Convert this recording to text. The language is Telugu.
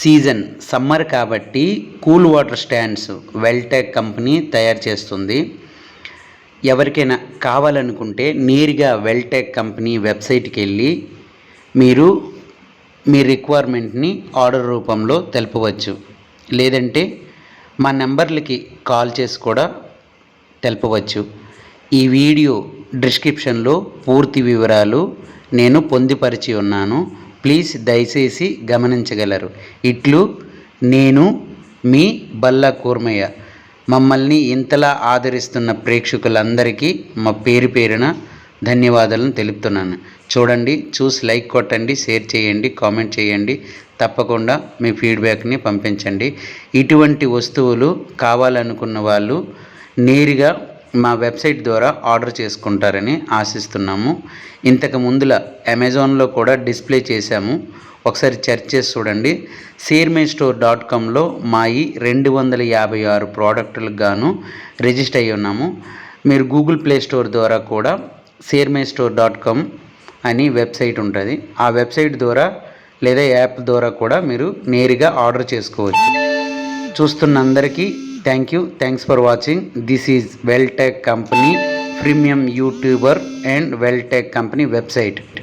సీజన్ సమ్మర్ కాబట్టి cool water stands Weltech company తయారు చేస్తుంది. ఎవరికైనా కావాలనుకుంటే నేరుగా వెల్టెక్ కంపెనీ వెబ్సైట్కి వెళ్ళి మీరు మీ రిక్వైర్మెంట్ని ఆర్డర్ రూపంలో తెలపవచ్చు. లేదంటే మా నెంబర్లకి కాల్ చేసి కూడా తెలపవచ్చు. ఈ వీడియో డిస్క్రిప్షన్లో పూర్తి వివరాలు నేను పొందిపరిచి ఉన్నాను. ప్లీజ్ దయచేసి గమనించగలరు. ఇట్లు నేను మీ బల్లా కూర్మయ్య. మమ్మల్ని ఇంతలా ఆదరిస్తున్న ప్రేక్షకులందరికీ మా పేరు పేరున ధన్యవాదాలను తెలుపుతున్నాను. చూడండి చూసి లైక్ కొట్టండి షేర్ చేయండి కామెంట్ చేయండి. తప్పకుండా మీ ఫీడ్బ్యాక్ని పంపించండి. ఇటువంటి వస్తువులు కావాలనుకున్న వాళ్ళు నేరుగా మా వెబ్సైట్ ద్వారా ఆర్డర్ చేసుకుంటారని ఆశిస్తున్నాము. ఇంతకు ముందుల అమెజాన్లో కూడా డిస్ప్లే చేశాము. ఒకసారి చెక్ చేసి చూడండి. సీర్మే స్టోర్ డాట్ కామ్లో మా ఈ రెండు వందల యాభై ఆరు ప్రోడక్టులకు గాను రిజిస్టర్ అయ్యి ఉన్నాము. మీరు గూగుల్ ప్లే స్టోర్ ద్వారా కూడా సీర్మే స్టోర్ డాట్ కామ్ అని వెబ్సైట్ ఉంటుంది. ఆ వెబ్సైట్ ద్వారా లేదా యాప్ ద్వారా కూడా మీరు నేరుగా ఆర్డర్ చేసుకోవచ్చు. చూస్తున్న అందరికీ Thank you. Thanks for watching. This is WellTech Company, premium YouTuber and WellTech Company website.